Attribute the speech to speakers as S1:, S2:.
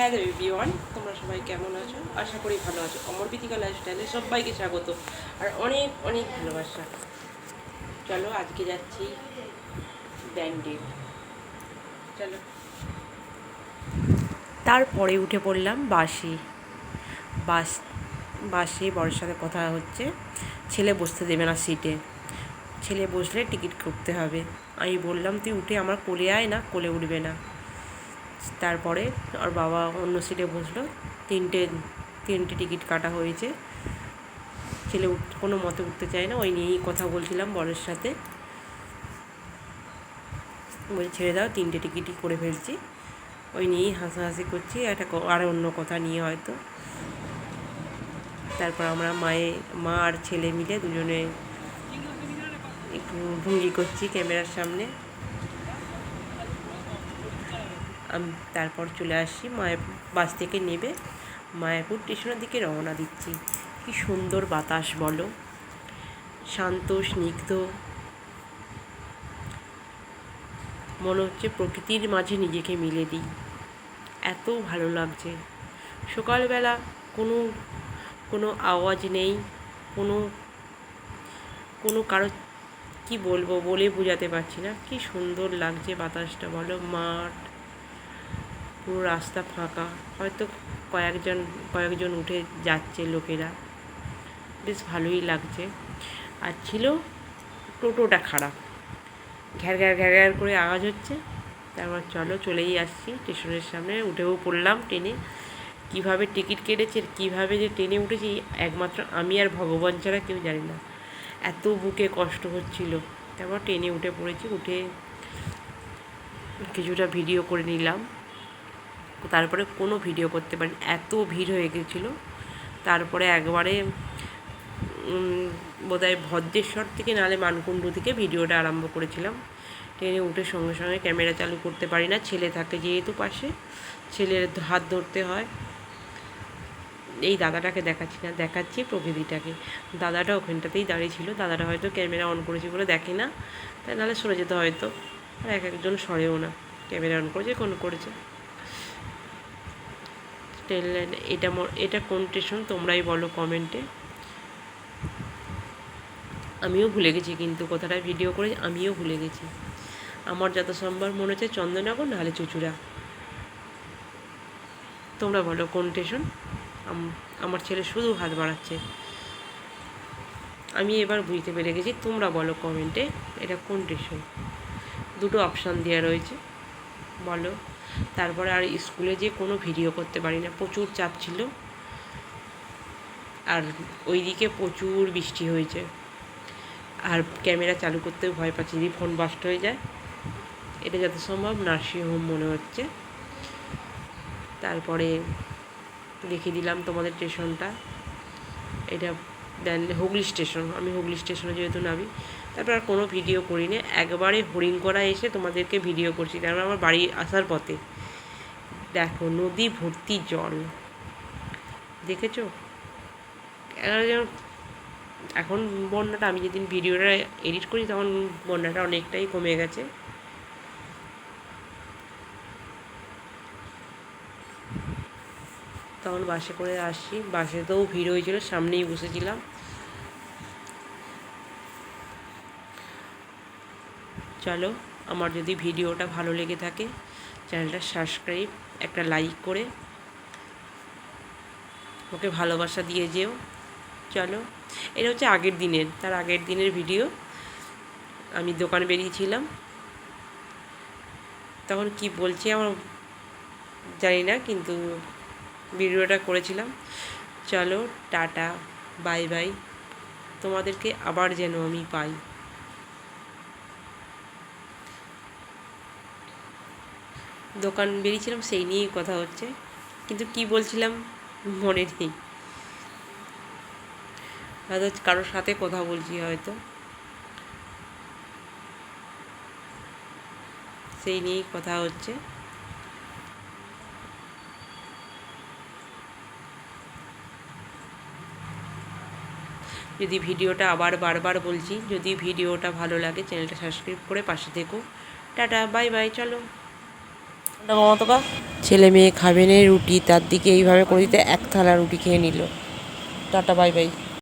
S1: Hello everyone তোমরা সবাই কেমন আছো? আশা করি ভালো আছো। অমর বিথিকা লাইফস্টাইলে সবাইকে স্বাগত। আর অনেক অনেক ভালোবাসা। চলো আজকে যাচ্ছি ব্যান্ডে চলো। তারপরে উঠে পড়লাম বাসে। বাস, বাসে বড়ের সাথে কথা হচ্ছে। ছেলে বসতে দেবে না সিটে ছেলে বসলে টিকিট করতে হবে। আমি বললাম, তুই উঠে আমার কোলে আয় না, কোলে উঠবে না। তারপরে ওর বাবা অন্য সিটে বসল। তিনটে তিনটে টিকিট কাটা হয়েছে। ছেলে কোনো মতে উঠতে চায় না। ওই নিয়েই কথা বলছিলাম বরের সাথে। বলছি ছেড়ে দাও, তিনটে টিকিটই করে ফেলছি। ওই নিয়েই হাসাহাসি করছি। একটা আর অন্য কথা নিয়ে হয়তো। তারপর আমরা মায়ে, মা আর ছেলে মিলে দুজনে একটু ভঙ্গি করছি ক্যামেরার সামনে। আমি, তারপর চলে আসি মায়ের বাস থেকে নেবে। মায়াপুর স্টেশনের দিকে রওনা দিচ্ছি। কি সুন্দর বাতাস বলো। শান্ত, স্নিগ্ধ। মনে হচ্ছে প্রকৃতির মাঝে নিজেকে মিলে দিই। এত ভালো লাগছে। সকালবেলা কোনো কোনো আওয়াজ নেই। কোনো কোনো কারও কি বলব বলে বোঝাতে পারছি না। কি সুন্দর লাগছে বাতাসটা বলো। মাঠ পুরো রাস্তা ফাঁকা। হয়তো কয়েকজন কয়েকজন উঠে যাচ্ছে লোকেরা। বেশ ভালোই লাগছে। আর ছিল টোটোটা খারাপ। ঘ্যার ঘ্যার ঘ্যার ঘ্যার করে আওয়াজ হচ্ছে। তারপর চলো চলেই আসছি। স্টেশনের সামনে উঠেও পড়লাম ট্রেনে। কীভাবে টিকিট কেটেছে, কীভাবে যে ট্রেনে উঠেছি, একমাত্র আমি আর ভগবান ছাড়া কেউ জানি না। এত বুকে কষ্ট হচ্ছিল। তারপর ট্রেনে উঠে পড়েছি, উঠে কিছুটা ভিডিও করে নিলাম। তারপরে কোনো ভিডিও করতে পারিনি। এত ভিড় হয়ে গেছিল। তারপরে একবারে বোধহয় ভদ্রেশ্বর থেকে নাহলে মানকুণ্ডু থেকে ভিডিওটা আরম্ভ করেছিলাম। ট্রেনে উঠে সঙ্গে সঙ্গে ক্যামেরা চালু করতে পারি না। ছেলে থাকে যেহেতু পাশে, ছেলের হাত ধরতে হয়। এই দাদাটাকে দেখাচ্ছি না, দেখাচ্ছি প্রকৃতিটাকে। দাদাটা ওখানটাতেই দাঁড়িয়ে ছিল। দাদাটা হয়তো ক্যামেরা অন করেছে বলে দেখে না। তাই নাহলে সরে যেতে হয়তো। আর এক একজন সরেও না। ক্যামেরা অন করেছে, কোন করেছে। ট্রেন লাইন এটা এটা কোন স্টেশন তোমরাই বলো কমেন্টে আমিও ভুলে গেছি কিন্তু কথাটা ভিডিও করে আমিও ভুলে গেছি। আমার যত সম্ভব মনে হচ্ছে চন্দননগর, নাহলে চুচুড়া। তোমরা বলো কোন স্টেশন আমার ছেলে শুধু হাত বাড়াচ্ছে। আমি এবার বুঝতে পেরে গেছি, তোমরা বলো কমেন্টে এটা কোন স্টেশন দুটো অপশান দেওয়া রয়েছে। বলো। তারপরে আর স্কুলে যে কোনো ভিডিও করতে পারি না প্রচুর চাপ ছিল। আর ওইদিকে প্রচুর বৃষ্টি হয়েছে। আর ক্যামেরা চালু করতেও ভয় পাচ্ছি যদি ফোন বাস্ট হয়ে যায়। এটা যত সম্ভব নার্সিংহোম মনে হচ্ছে। তারপরে দেখিয়ে দিলাম তোমাদের স্টেশনটা এটা দেন হুগলি স্টেশন আমি হুগলি স্টেশনে যেহেতু নামি তারপর আর কোনো ভিডিও করিনি। একবারে হরিণ করা এসে তোমাদেরকে ভিডিও করছি। তারপর আমার বাড়ি আসার পথে। দেখো, নদী ভর্তি জল। দেখেছ? যেন এখন বন্যাটা, আমি যেদিন ভিডিওটা এডিট করি, তখন বন্যাটা অনেকটাই কমে গেছে। তখন বাসে করে আসি। বাসেতেও ভিড় হয়েছিল, সামনেই বসেছিলাম। চলো, আমার যদি ভিডিওটা ভালো লেগে থাকে, চ্যানেলটা সাবস্ক্রাইব, একটা লাইক করে ওকে ভালোবাসা দিয়ে যেও। চলো, এটা হচ্ছে আগের দিনের, তার আগের দিনের ভিডিও। আমি দোকান বেরিয়েছিলাম। তখন কি বলছি আমার জানি না, কিন্তু ভিডিওটা করেছিলাম। চলো, টাটা, বাই বাই। তোমাদেরকে আবার যেন আমি পাই। দোকান বেরিয়েছিলাম, সেই নিয়েই কথা হচ্ছে। কিন্তু কি বলছিলাম? মনে নেই। হয়তো কারোর সাথে কথা বলছি হয়তো। সেই নিয়েই কথা হচ্ছে। যদি ভিডিওটা আবার বারবার বলছি, যদি ভিডিওটা ভালো লাগে, চ্যানেলটা সাবস্ক্রাইব করে পাশে থেকো। টাটা, বাই বাই, চলো। ছেলে মেয়ে খাবে না রুটি, তার দিকে এইভাবে করে দিতে এক থালা রুটি খেয়ে নিল। Tata, bye bye.